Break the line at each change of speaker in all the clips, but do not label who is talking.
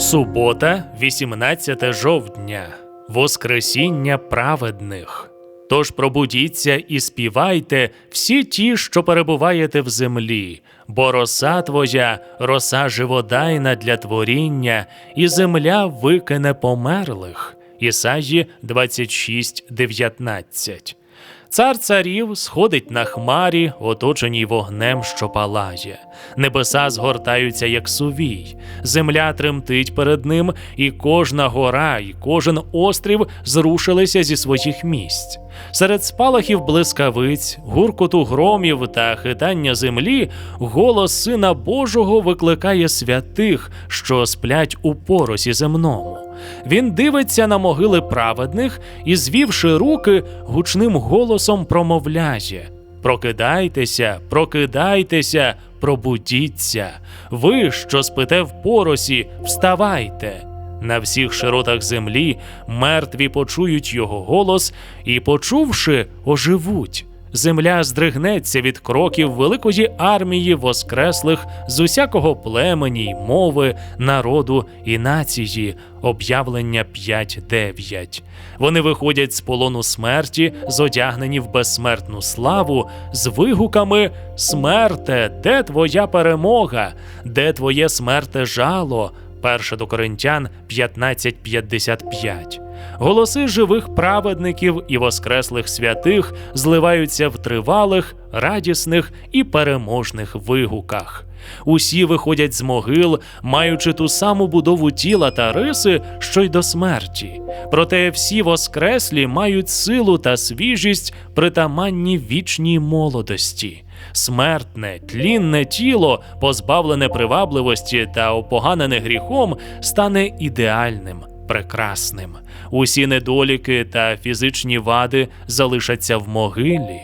Субота, 18 жовтня, Воскресіння праведних. Тож пробудіться і співайте всі ті, що перебуваєте в землі, бо роса твоя, роса живодайна для творіння, і земля викине померлих. Ісаї 26, 19. Цар царів сходить на хмарі, оточеній вогнем, що палає. Небеса згортаються, як сувій, земля тремтить перед ним, і кожна гора, і кожен острів зрушилися зі своїх місць. Серед спалахів блискавиць, гуркоту громів та хитання землі, голос Сина Божого викликає святих, що сплять у поросі земному. Він дивиться на могили праведних і, звівши руки, гучним голосом промовляє: Прокидайтеся, прокидайтеся, пробудіться. Ви, що спите в поросі, вставайте. На всіх широтах землі мертві почують його голос і, почувши, оживуть. Земля здригнеться від кроків великої армії воскреслих з усякого племені й мови, народу і нації. Об'явлення 5.9. Вони виходять з полону смерті, зодягнені в безсмертну славу, з вигуками Смерте, де твоя перемога? Де твоє смерте жало? 1 до Коринтян 15.55. Голоси живих праведників і воскреслих святих зливаються в тривалих, радісних і переможних вигуках. Усі виходять з могил, маючи ту саму будову тіла та риси, що й до смерті. Проте всі воскреслі мають силу та свіжість, притаманні вічній молодості. Смертне, тлінне тіло, позбавлене привабливості та опоганене гріхом, стане ідеальним, прекрасним. Усі недоліки та фізичні вади залишаться в могилі.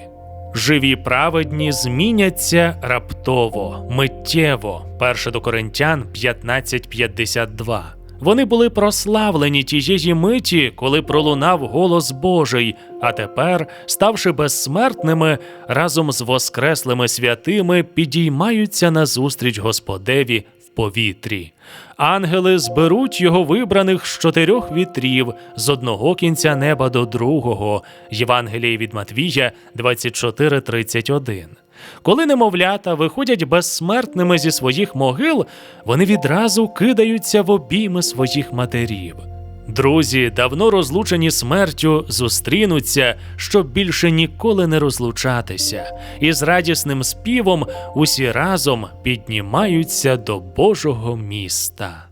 Живі праведні зміняться раптово, миттєво. 1 до Коринтян 15.52. Вони були прославлені тієї миті, коли пролунав голос Божий, а тепер, ставши безсмертними, разом з воскреслими святими, підіймаються назустріч Господеві повітрі. Ангели зберуть його вибраних з чотирьох вітрів з одного кінця неба до другого. Євангеліє від Матвія 24.31. Коли немовлята виходять безсмертними зі своїх могил, вони відразу кидаються в обійми своїх матерів. Друзі, давно розлучені смертю, зустрінуться, щоб більше ніколи не розлучатися, і з радісним співом усі разом піднімаються до Божого міста.